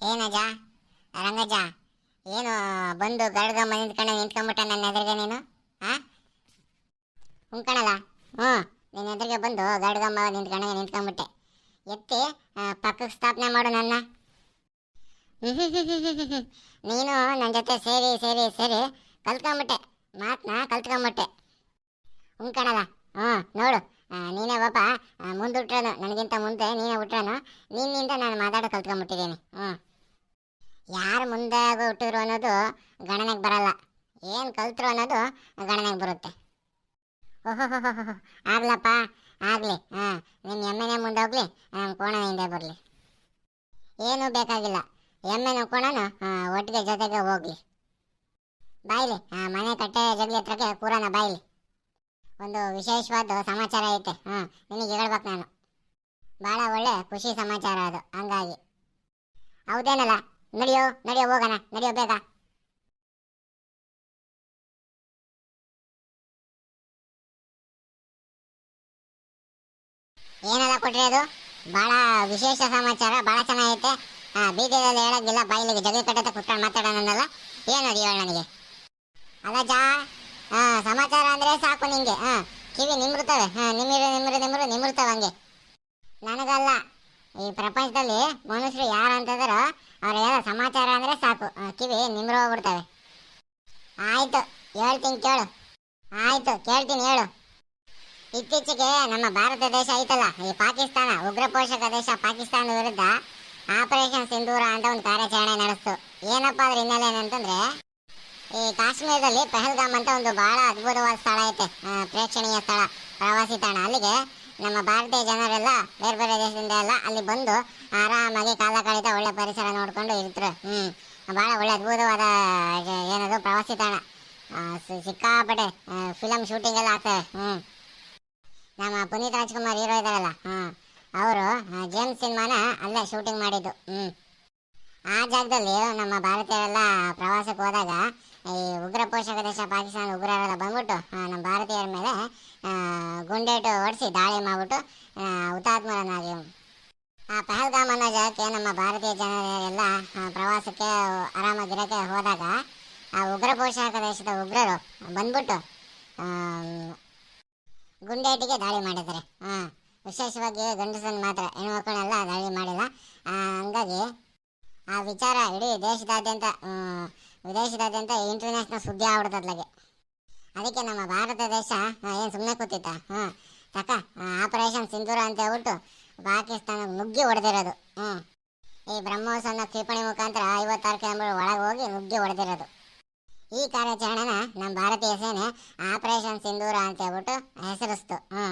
ಏನಜ್ಜ ರಂಗಜ ಏನು ಬಂದು ಗಡ್ಗಮ್ಮ ನಿಂತ್ಕೊಂಡು ನಿಂತ್ಕೊಂಡ್ಬಿಟ್ಟ ನನ್ನ ಎದುರಿಗೆ ನೀನು? ಹಾ ಉಂಕಣಲ್ಲ ಹ್ಞೂ, ನಿನ್ನ ಎದುರಿಗೆ ಬಂದು ಗರ್ಗಮ್ಮ ನಿಂತ್ಕೊಂಡು ನಿಂತ್ಕೊಂಡ್ಬಿಟ್ಟೆ ಎತ್ತಿ ಪಕ್ಕಕ್ಕೆ ಸ್ಥಾಪನೆ ಮಾಡು ನನ್ನ. ನೀನು ನನ್ನ ಜೊತೆ ಸೇರಿ ಸೇರಿ ಸೇರಿ ಕಲ್ತ್ಕೊಂಬಿಟ್ಟೆ. ಮಾತನ್ನ ಕಲ್ತ್ಕೊಂಬಿಟ್ಟೆ. ಉಂಕಣಲ್ಲ ಹ್ಞೂ ನೋಡು ಆ, ನೀನೇ ಪಾಪ ಮುಂದೆ ಹುಟ್ರನು ನನಗಿಂತ ಮುಂದೆ ನೀನೇ ಹುಟ್ರನು ನಿನ್ನಿಂದ ನಾನು ಮಾತಾಡೋ ಕಲ್ತ್ಕೊಂಡ್ಬಿಟ್ಟಿದ್ದೀನಿ ಹ್ಞೂ ಯಾರು ಮುಂದಾಗ ಹುಟ್ಟಿದ್ರು ಅನ್ನೋದು ಗಣನೆಗೆ ಬರಲ್ಲ ಏನು ಕಲ್ತರು ಅನ್ನೋದು ಗಣನೆಗೆ ಬರುತ್ತೆ ಓಹೋ ಆಗ್ಲಪ್ಪ, ಆಗಲಿ. ಹಾಂ ನಿಮ್ಮ ಎಮ್ಮೆನೆ ಮುಂದೆ ಹೋಗ್ಲಿ ಕೋಣ ಹಿಂದೆ ಬರಲಿ. ಏನೂ ಬೇಕಾಗಿಲ್ಲ. ಎಮ್ಮೆನೂ ಕೋಣನು ಒಟ್ಟಿಗೆ ಜೊತೆಗೆ ಹೋಗ್ಲಿ. ಬಾಯ್ಲಿ ಮನೆ ಕಟ್ಟೆ ಜಗಲಿ ಹತ್ರಕ್ಕೆ ಕೂರನ ಬಾಯ್ಲಿ. ಒಂದು ವಿಶೇಷವಾದ ಸಮಾಚಾರ ಐತೆ. ಹಾ, ನಿನಗೆ ಹೇಳ್ಬೇಕು ನಾನು. ಬಹಳ ಒಳ್ಳೆ ಖುಷಿ ಸಮಾಚಾರ ಅದು, ಹಂಗಾಗಿ. ಹೌದೇನಲ್ಲ? ನಡಿಯೋ ನಡಿಯೋ, ಹೋಗೋಣ, ನಡಿಯೋ ಬೇಗ. ಏನಲ್ಲ ಕೊಟ್ರಿ ಅದು? ಭಾಳ ವಿಶೇಷ ಸಮಾಚಾರ ಭಾಳ ಚೆನ್ನಾಗೈತೆ. ಬೀದಿಯಲ್ಲಿ ಹೇಳೋದಿಲ್ಲ ಬಾಯಿಲಿಗೆ ಜಗಳ ಕಟ್ಟತ್ತೆ ಕುತ್ಕೊಂಡು ಮಾತಾಡೋಣಲ್ಲ ಏನದು ಹೇಳ ನನಗೆ? ಅಲ್ಲ ಜಾ, ಹಾ, ಸಮಾಚಾರ ಅಂದರೆ ಸಾಕು ನಿಮಗೆ ಹಾಂ, ಕಿವಿ ನಿಮ್ರುತ್ತವೆ. ಹಾಂ, ನಿಮ್ಮಿರು, ನಿಮ್ಮರು ನಿಮ್ಮರು ನಿಮಿರ್ತವೆ ಹಂಗೆ. ನನಗಲ್ಲ, ಈ ಪ್ರಪಂಚದಲ್ಲಿ ಮನುಷ್ಯರು ಯಾರು ಅಂತಂದ್ರೆ ಅವ್ರು ಹೇಳೋ ಸಮಾಚಾರ ಅಂದರೆ ಸಾಕು. ಕಿವಿ ನಿಮ್ರು ಹೋಗ್ಬಿಡ್ತವೆ. ಆಯಿತು, ಹೇಳ್ತೀನಿ ಕೇಳು. ಆಯಿತು, ಕೇಳ್ತೀನಿ, ಹೇಳು. ಇತ್ತೀಚೆಗೆ ನಮ್ಮ ಭಾರತ ದೇಶ ಐತಲ್ಲ, ಈ ಪಾಕಿಸ್ತಾನ, ಉಗ್ರ ಪೋಷಕ ದೇಶ ಪಾಕಿಸ್ತಾನ ವಿರುದ್ಧ ಆಪರೇಷನ್ ಸಿಂಧೂರ ಅಂತ ಒಂದು ಕಾರ್ಯಾಚರಣೆ ನಡೆಸ್ತು. ಏನಪ್ಪಾ ಅದ್ರ ಹಿನ್ನೆಲೆ ಏನಂತಂದ್ರೆ, ಈ ಕಾಶ್ಮೀರದಲ್ಲಿ ಪೆಹಲ್ಗಾಮ್ ಅಂತ ಒಂದು ಬಹಳ ಅದ್ಭುತವಾದ ಸ್ಥಳ ಐತೆ ಪ್ರೇಕ್ಷಣೀಯ ಸ್ಥಳ, ಪ್ರವಾಸಿ ತಾಣ. ಅಲ್ಲಿಗೆ ನಮ್ಮ ಭಾರತೀಯ ಜನರೆಲ್ಲ, ಬೇರೆ ಬೇರೆ ದೇಶದಿಂದ ಎಲ್ಲ ಅಲ್ಲಿ ಬಂದು ಆರಾಮಾಗಿ ಕಾಲ ಕಳೆದ ಒಳ್ಳೆ ಪರಿಸರ ನೋಡ್ಕೊಂಡು ಇರ್ತಾರೆ. ಹ್ಞೂ ಭಾಳ ಒಳ್ಳೆ ಅದ್ಭುತವಾದ ಏನದು ಪ್ರವಾಸಿ ತಾಣ. ಸಿಕ್ಕಾಪಟ್ಟೆ ಫಿಲಮ್ ಶೂಟಿಂಗ್ ಎಲ್ಲ ಆಗ್ತವೆ. ಹ್ಮ್. ನಮ್ಮ ಪುನೀತ್ ರಾಜ್ಕುಮಾರ್ ಹೀರೋ ಇದಾರಲ್ಲ ಹಾಂ, ಅವರು ಜೇಮ್ಸ್ ಸಿನಿಮಾನ ಅಲ್ಲೇ ಶೂಟಿಂಗ್ ಮಾಡಿದ್ದು ಹ್ಞೂ ಆ ಜಾಗದಲ್ಲಿ ನಮ್ಮ ಭಾರತೀಯರೆಲ್ಲ ಪ್ರವಾಸಕ್ಕೆ ಹೋದಾಗ, ಈ ಉಗ್ರ ಪೋಷಕ ದೇಶ ಪಾಕಿಸ್ತಾನ ಉಗ್ರರೆಲ್ಲ ಬಂದ್ಬಿಟ್ಟು ನಮ್ಮ ಭಾರತೀಯರ ಮೇಲೆ ಗುಂಡೇಟು ಹೊಡೆಸಿ ದಾಳಿ ಮಾಡಿಬಿಟ್ಟು ಹುತಾತ್ಮರನ್ನಾಗಿ, ಆ, ಪಹಲ್ಗಾಮ್ ಅನ್ನೋ ಜಾಗಕ್ಕೆ ನಮ್ಮ ಭಾರತೀಯ ಜನರೆಲ್ಲ ಪ್ರವಾಸಕ್ಕೆ ಆರಾಮಾಗಿರೋಕ್ಕೆ ಹೋದಾಗ, ಆ ಉಗ್ರ ಪೋಷಕ ದೇಶದ ಉಗ್ರರು ಬಂದ್ಬಿಟ್ಟು ಗುಂಡೇಟಿಗೆ ದಾಳಿ ಮಾಡಿದ್ದಾರೆ. ಹಾಂ, ವಿಶೇಷವಾಗಿ ಗಂಡಸನ್ ಮಾತ್ರ. ಹೆಣ್ಮಕ್ಳನ್ನೆಲ್ಲ ದಾಳಿ ಮಾಡಿಲ್ಲ. ಹಂಗಾಗಿ ಆ ವಿಚಾರ ಇಡೀ ದೇಶದಾದ್ಯಂತ ವಿದೇಶದಾದ್ಯಂತ ಇಂಟರ್ನ್ಯಾಷನಲ್ ಸುದ್ದಿ ಆಗ್ಬಿಡ್ತದ್ಲಾಗೆ. ಅದಕ್ಕೆ ನಮ್ಮ ಭಾರತ ದೇಶ ಏನು ಸುಮ್ಮನೆ ಕೂತಿತ್ತ? ಹ್ಞೂ ತಕ ಆಪರೇಷನ್ ಸಿಂಧೂರ ಅಂತ ಹೇಳ್ಬಿಟ್ಟು ಪಾಕಿಸ್ತಾನ ನುಗ್ಗಿ ಹೊಡೆದಿರೋದು. ಹ್ಞೂ ಈ ಬ್ರಹ್ಮೋಸ್ ಅನ್ನೋ ಕ್ಷಿಪಣಿ ಮುಖಾಂತರ ಐವತ್ತಾರು ಕಿಲೋಮೀಟರ್ ಒಳಗೆ ಹೋಗಿ ನುಗ್ಗಿ ಹೊಡೆದಿರೋದು. ಈ ಕಾರ್ಯಾಚರಣೆನ ನಮ್ಮ ಭಾರತೀಯ ಸೇನೆ ಆಪರೇಷನ್ ಸಿಂಧೂರ ಅಂತ ಹೇಳ್ಬಿಟ್ಟು ಹೆಸರಿಸ್ತು. ಹ್ಞೂ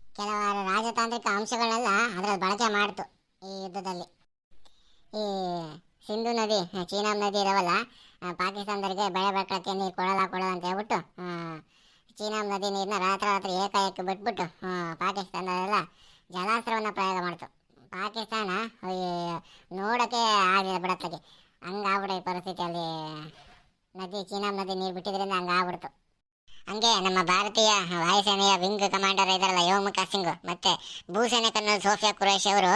ಕೆಲವಾರು ರಾಜತಾಂತ್ರಿಕ ಅಂಶಗಳನ್ನೆಲ್ಲ ಅದರಲ್ಲಿ ಬಳಕೆ ಮಾಡ್ತು ಈ ಯುದ್ಧದಲ್ಲಿ. ಈ ಸಿಂಧು ನದಿ, ಚೀನಾ ನದಿ ಇದಾವಲ್ಲ ಪಾಕಿಸ್ತಾನದವರಿಗೆ ಬೆಳೆ ಬೆಳಕಕ್ಕೆ ನೀರು ಕೊಡಲ್ಲ ಕೊಡಲ್ಲ ಅಂತ ಹೇಳ್ಬಿಟ್ಟು ಚೀನಾ ನದಿ ನೀರನ್ನ ರಾತ್ರಿ ರಾತ್ರಿ ಏಕಾಏಕಿ ಬಿಟ್ಬಿಟ್ಟು ಪಾಕಿಸ್ತಾನದೆಲ್ಲ ಜಲಾಸ್ತ್ರವನ್ನು ಪ್ರಯೋಗ ಮಾಡ್ತು. ಪಾಕಿಸ್ತಾನ ನೋಡೋಕ್ಕೆ ಆಗಲಿಲ್ಲ ಬಿಡತ್ಲಾಗೆ ಹಂಗಾಗ್ಬಿಡ ಈ ಪರಿಸ್ಥಿತಿ ಅಲ್ಲಿ ನದಿ, ಚೀನಾ ನದಿ ನೀರು ಬಿಟ್ಟಿದ್ರಿಂದ ಹಂಗಾಗ್ಬಿಡ್ತು ಹಂಗೆ ನಮ್ಮ ಭಾರತೀಯ ವಾಯುಸೇನೆಯ ವಿಂಗ್ ಕಮಾಂಡರ್ ಇದಾರಲ್ಲ, ಯೋಮುಖ ಸಿಂಗ್. ಮತ್ತೆ ಭೂಸೇನೆ ಕರ್ನಲ್ ಸೋಫಿಯಾ ಕುರೇಶ್ ಅವರು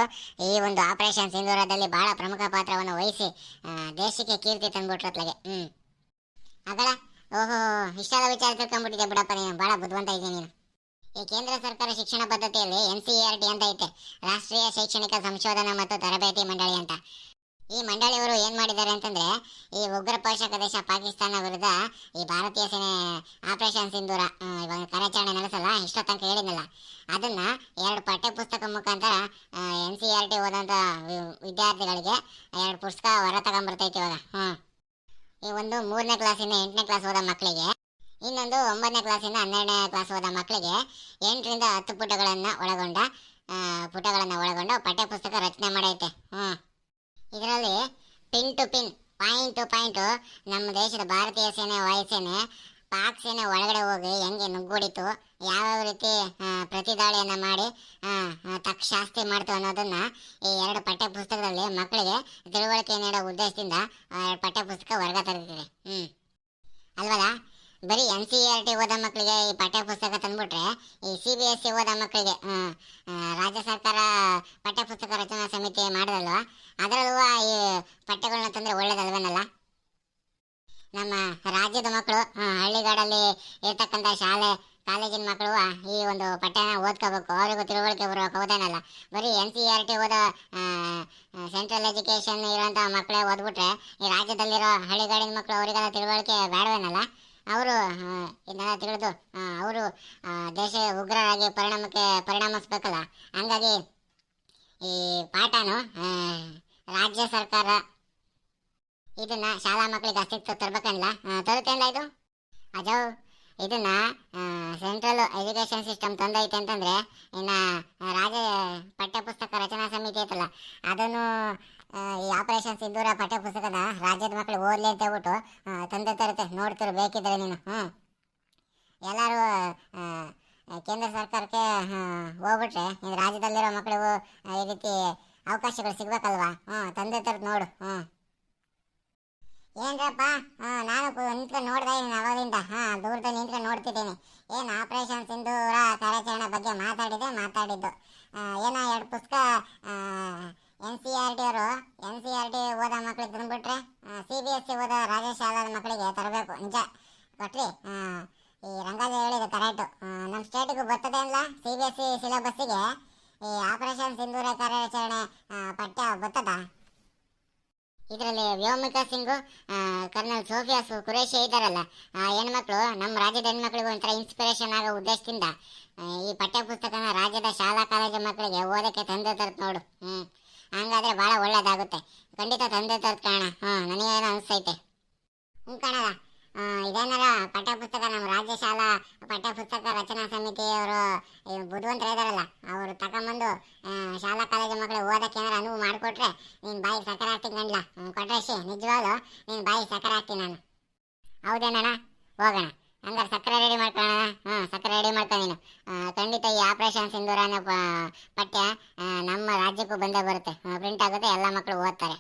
ಈ ಒಂದು ಆಪರೇಷನ್ ಸಿಂಧೂರದಲ್ಲಿ ಬಹಳ ಪ್ರಮುಖ ಪಾತ್ರವನ್ನು ವಹಿಸಿ ದೇಶಕ್ಕೆ ಕೀರ್ತಿ ತಂದ್ಬಿಟ್ರತ್ಲಾಗೆ ಹ್ಮ್. ಅದಲ್ಲ ಓಹೋ ಇಷ್ಟೆಲ್ಲ ವಿಚಾರ ತಿಳ್ಕೊಂಡ್ಬಿಟ್ಟಿದೆ ಬಿಡಪ್ಪ ನೀನು? ಬಹಳ ಬುದ್ಧಿವಂತ ಇದ್ದೀನಿ ನೀನು? ಈ ಕೇಂದ್ರ ಸರ್ಕಾರ ಶಿಕ್ಷಣ ಪದ್ಧತಿಯಲ್ಲಿ ಎನ್ ಸಿ ಆರ್ ಟಿ ಅಂತ ಐತೆ. ರಾಷ್ಟ್ರೀಯ ಶೈಕ್ಷಣಿಕ ಸಂಶೋಧನಾ ಮತ್ತು ತರಬೇತಿ ಮಂಡಳಿ ಅಂತ. ಈ ಮಂಡಳಿಯವರು ಏನ್ ಮಾಡಿದ್ದಾರೆ ಅಂತಂದ್ರೆ, ಈ ಉಗ್ರ ಪೋಷಕ ದೇಶ ಪಾಕಿಸ್ತಾನ ವಿರುದ್ಧ ಈ ಭಾರತೀಯ ಸೇನೆ ಆಪರೇಷನ್ ಸಿಂಧೂರ ಇವಾಗ ಕಾರ್ಯಾಚರಣೆ ನಡೆಸಲ್ಲ ಇಷ್ಟ ತನಕ ಹೇಳಿದ್ನಲ್ಲ. ಅದನ್ನ ಎರಡು ಪಠ್ಯ ಪುಸ್ತಕ ಮುಖಾಂತರ ಎನ್ ಸಿ ಆರ್ ಟಿ ಓದಂತ ವಿದ್ಯಾರ್ಥಿಗಳಿಗೆ ಎರಡು ಪುಸ್ತಕ ಹೊರ ತಗೊಂಡ್ಬರ್ತೈತಿ ಇವಾಗ. ಹ್ಮ್ ಈ ಒಂದು ಮೂರನೇ ಕ್ಲಾಸಿಂದ ಎಂಟನೇ ಕ್ಲಾಸ್ ಓದೋ ಮಕ್ಕಳಿಗೆ ಇನ್ನೊಂದು ಒಂಬತ್ತನೇ ಕ್ಲಾಸಿಂದ ಹನ್ನೆರಡನೇ ಕ್ಲಾಸ್ ಓದೋ ಮಕ್ಕಳಿಗೆ ಎಂಟರಿಂದ ಹತ್ತು ಪುಟಗಳನ್ನು ಒಳಗೊಂಡ ಪುಟಗಳನ್ನು ಒಳಗೊಂಡ ಪಠ್ಯ ಪುಸ್ತಕ ರಚನೆ ಮಾಡೈತೆ. ಹ್ಮ್ ಇದರಲ್ಲಿ pin to pin point to point ನಮ್ಮ ದೇಶದ ಭಾರತೀಯ ಸೇನೆ ವಾಯುಸೇನೆ ಪಾಕ್ ಸೇನೆ ಒಳಗಡೆ ಹೋಗಿ ಹೆಂಗೆ ನುಗ್ಗುಡಿತು ಯಾವ್ಯಾವ ರೀತಿ ಪ್ರತಿದಾಳಿಯನ್ನು ಮಾಡಿ ತಕ್ಷಾಸ್ತಿ ಮಾಡ್ತು ಅನ್ನೋದನ್ನ ಈ ಎರಡು ಪಠ್ಯ ಪುಸ್ತಕದಲ್ಲಿ ಮಕ್ಕಳಿಗೆ ತಿಳುವಳಿಕೆ ನೀಡೋ ಉದ್ದೇಶದಿಂದ ಪಠ್ಯ ಪುಸ್ತಕ ಹೊರಗೆ ತರ್ತಿದೆ ಹ್ಮ್. ಅಲ್ವಲ್ಲ? ಬರೀ ಎನ್ ಸಿ ಆರ್ ಟಿ ಓದೋ ಮಕ್ಕಳಿಗೆ ಈ ಪಠ್ಯ ಪುಸ್ತಕ ತಂದ್ಬಿಟ್ರೆ, ಈ ಸಿ ಬಿ ಎಸ್ ಸಿ ಓದೋ ಮಕ್ಕಳಿಗೆ ರಾಜ್ಯ ಸರ್ಕಾರ ಪಠ್ಯ ಪುಸ್ತಕ ರಚನಾ ಸಮಿತಿ ಮಾಡಿದಲ್ವಾ? ಅದರಲ್ಲೂ ಈ ಪಠ್ಯಗಳನ್ನ ತಂದರೆ ಒಳ್ಳೇದಲ್ವೇನಲ್ಲ? ನಮ್ಮ ರಾಜ್ಯದ ಮಕ್ಕಳು ಹಳ್ಳಿಗಾಡಲ್ಲಿ ಇರ್ತಕ್ಕಂಥ ಶಾಲೆ, ಕಾಲೇಜಿನ ಮಕ್ಕಳು ಈ ಒಂದು ಪಠ್ಯನ ಓದ್ಕೋಬೇಕು. ಅವರಿಗೂ ತಿಳುವಳಿಕೆ ಬರಬೇಕು ಹೌದೇನಲ್ಲ? ಬರೀ ಎನ್ ಸಿ ಆರ್ ಟಿ ಓದೋ ಸೆಂಟ್ರಲ್ ಎಜುಕೇಷನ್ ಇರೋಂಥ ಮಕ್ಕಳೇ ಓದ್ಬಿಟ್ರೆ, ಈ ರಾಜ್ಯದಲ್ಲಿರೋ ಹಳ್ಳಿಗಾಡಿನ ಮಕ್ಕಳು ಅವರಿಗೆಲ್ಲ ತಿಳುವಳಿಕೆ ಬೇಡವೇನಲ್ಲ? ಅವರು ಇದನ್ನೆಲ್ಲ ತಿಳಿದು ಅವರು ದೇಶ ಉಗ್ರರಾಗಿ ಪರಿಣಾಮಕ್ಕೆ ಪರಿಣಮಿಸ್ಬೇಕಲ್ಲ. ಹಂಗಾಗಿ ಈ ಪಾಠನು ರಾಜ್ಯ ಸರ್ಕಾರ ಇದನ್ನ ಶಾಲಾ ಮಕ್ಕಳಿಗೆ ಅಸ್ತಿತ್ವ ತರ್ಬೇಕಲ್ಲ ತರುತ್ತೇನಲ್ಲ ಇದು? ಅಜವ್ ಇದನ್ನ ಸೆಂಟ್ರಲ್ ಎಜುಕೇಶನ್ ಸಿಸ್ಟಮ್ ತಂದೈತೆ ಅಂತಂದ್ರೆ, ಇನ್ನ ರಾಜ್ಯ ಪಠ್ಯಪುಸ್ತಕ ರಚನಾ ಸಮಿತಿ ಐತಲ್ಲ, ಅದನ್ನು ಈ ಆಪರೇಷನ್ ಸಿಂಧೂರ ಪಠ್ಯಪುಸ್ತಕದ ರಾಜ್ಯದ ಮಕ್ಕಳು ಓದಲಿ ಅಂತ ಹೇಳ್ಬಿಟ್ಟು ತಂದೆ ತರುತ್ತೆ ನೋಡ್ತಿರು, ಬೇಕಿದ್ರೆ ನೀನು ಹ್ಞೂ ಎಲ್ಲರೂ ಕೇಂದ್ರ ಸರ್ಕಾರಕ್ಕೆ ಹೋಗ್ಬಿಟ್ರೆ ಇದು ರಾಜ್ಯದಲ್ಲಿರೋ ಮಕ್ಕಳಿಗೂ ಈ ರೀತಿ ಅವಕಾಶಗಳು ಸಿಗ್ಬೇಕಲ್ವಾ? ಹ್ಞೂ ತಂದೆ ತರ ನೋಡು ಹ್ಞೂ ಏನ್ರಪ್ಪ? ಹಾಂ ನಾನು ನಿಂತ್ಕೊಂಡು ನೋಡ್ತಾ ಇದ್ದೀನಿ ಅವಾಗಿಂದ ಹಾಂ ದೂರದಲ್ಲಿ ನಿಂತ್ಕೊಂಡು ನೋಡ್ತಿದ್ದೀನಿ. ಏನು ಆಪರೇಷನ್ ಸಿಂಧೂರ ಕಾರ್ಯಾಚರಣೆ ಬಗ್ಗೆ ಮಾತಾಡಿದೆ ಮಾತಾಡಿದ್ದು. ಏನೋ ಎರಡು ಪುಸ್ತಕ ಎನ್ ಸಿ ಆರ್ ಟಿ ಅವರು ಎನ್ ಸಿ ಆರ್ ಟಿ ಓದೋ ಮಕ್ಳಿಗೆ ತಂದ್ಬಿಟ್ರೆ ಸಿ ಬಿ ಎಸ್ ಸಿ ಓದೋ ರಾಜ್ಯ ಶಾಲಾ ಮಕ್ಕಳಿಗೆ ತರಬೇಕು ನಿಜ ಕೊಟ್ರಿ ಆ, ಈ ರಂಗಾಜ ಹೇಳಿದ ಕರೆಕ್ಟು ನಮ್ಮ ಸ್ಟೇಟಿಗೂ ಬರ್ತದೆ ಅಲ್ಲ ಸಿ ಬಿ ಎಸ್ ಸಿ ಸಿಲೆಬಸ್ಸಿಗೆ ಈ ಆಪರೇಷನ್ ಸಿಂಧೂರ ಕಾರ್ಯಾಚರಣೆ ಪಠ್ಯ ಬರ್ತದ? ಇದರಲ್ಲಿ ವ್ಯೋಮಿಕಾ ಸಿಂಗು ಕರ್ನಲ್ ಸೋಫಿಯಾ ಸು- ಕುರೇಶಿ ಇದ್ದಾರಲ್ಲ ಹೆಣ್ಮಕ್ಳು, ನಮ್ಮ ರಾಜ್ಯದ ಹೆಣ್ಮಕ್ಳಿಗೂ ಒಂಥರ ಇನ್ಸ್ಪಿರೇಷನ್ ಆಗೋ ಉದ್ದೇಶದಿಂದ ಈ ಪಠ್ಯಪುಸ್ತಕನ ರಾಜ್ಯದ ಶಾಲಾ ಕಾಲೇಜು ಮಕ್ಕಳಿಗೆ ಓದಕ್ಕೆ ತಂದೆ ತರ್ತ್ ನೋಡು ಹ್ಞೂ ಹಂಗಾದ್ರೆ ಭಾಳ ಒಳ್ಳೇದಾಗುತ್ತೆ. ಖಂಡಿತ ತಂದೆ ತರ್ತ್ ಕಾಣ ಹಾಂ ನನಗೇನೋ ಅನಿಸ್ತೈತೆ ಹ್ಞೂ ಕಾಣಲ್ಲ ಆ, ಪಠ್ಯಪುಸ್ತಕ ಪಠ್ಯ ಪುಸ್ತಕ ನಮ್ಮ ರಾಜ್ಯ ಶಾಲಾ ಪುಸ್ತಕ ರಚನಾ ಸಮಿತಿಯವರು ಬುದ್ಧಿವಂತ ಇದಾರಲ್ಲ ಅವರು ತಗೊಂಬಂದು ಶಾಲಾ ಕಾಲೇಜು ಮಕ್ಕಳು ಓದಕ್ಕೆ ಏನಾರ ಅನುವು ಮಾಡಿಕೊಟ್ರೆ ನೀನು ಬಾಯಿ ಸಕ್ಕರೆ ಹಾಕ್ತೀನಿ ಗಂಡ್ಲ. ಕೊಟ್ರಶಿ ನಿಜವಾಗ್ಲು ನೀನು ಬಾಯಿ ಸಕ್ಕರೆ ಹಾಕ್ತೀನಿ ನಾನು. ಹೌದೇನಣ್ಣ? ಹೋಗೋಣ. ಹಂಗಾರೆ ಸಕ್ಕರೆ ರೆಡಿ ಮಾಡ್ಕೊಳ್ಳೋಣ ಹಾಂ ಸಕ್ಕರೆ ರೆಡಿ ಮಾಡ್ಕೊ ನೀನು. ಖಂಡಿತ ಈ ಆಪರೇಷನ್ ಸಿಂಧೂರ ಅನ್ನೋ ಪಠ್ಯ ನಮ್ಮ ರಾಜ್ಯಕ್ಕೂ ಬಂದೇ ಬರುತ್ತೆ. ಪ್ರಿಂಟ್ ಆಗುತ್ತೆ ಎಲ್ಲ ಮಕ್ಕಳು ಓದ್ತಾರೆ.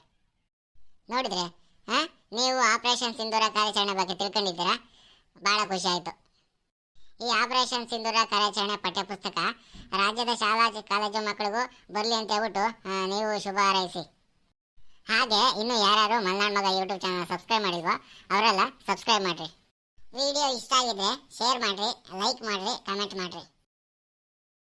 ನೋಡಿದ್ರೆ ಹಾಂ? ನೀವು ಆಪರೇಷನ್ ಸಿಂಧೂರ ಕಾರ್ಯಾಚರಣೆ ಬಗ್ಗೆ ತಿಳ್ಕೊಂಡಿದ್ದೀರಾ? ಭಾಳ ಖುಷಿ ಆಯಿತು. ಈ ಆಪರೇಷನ್ ಸಿಂಧೂರ ಕಾರ್ಯಾಚರಣೆ ಪಠ್ಯಪುಸ್ತಕ ರಾಜ್ಯದ ಶಾಲಾ ಕಾಲೇಜು ಮಕ್ಕಳಿಗೂ ಬರಲಿ ಅಂತ ಹೇಳ್ಬಿಟ್ಟು ನೀವು ಶುಭ ಹಾರೈಸಿ. ಹಾಗೆ ಇನ್ನು ಯಾರ್ಯಾರು ಮಲ್ನಾಡ್ ಮಗ ಯೂಟ್ಯೂಬ್ ಚಾನಲ್ ಸಬ್ಸ್ಕ್ರೈಬ್ ಮಾಡಿಲ್ವೋ, ಅವರೆಲ್ಲ ಸಬ್ಸ್ಕ್ರೈಬ್ ಮಾಡಿರಿ. ವಿಡಿಯೋ ಇಷ್ಟ ಆಗಿದ್ರೆ ಶೇರ್ ಮಾಡಿರಿ, ಲೈಕ್ ಮಾಡಿರಿ, ಕಮೆಂಟ್ ಮಾಡಿರಿ.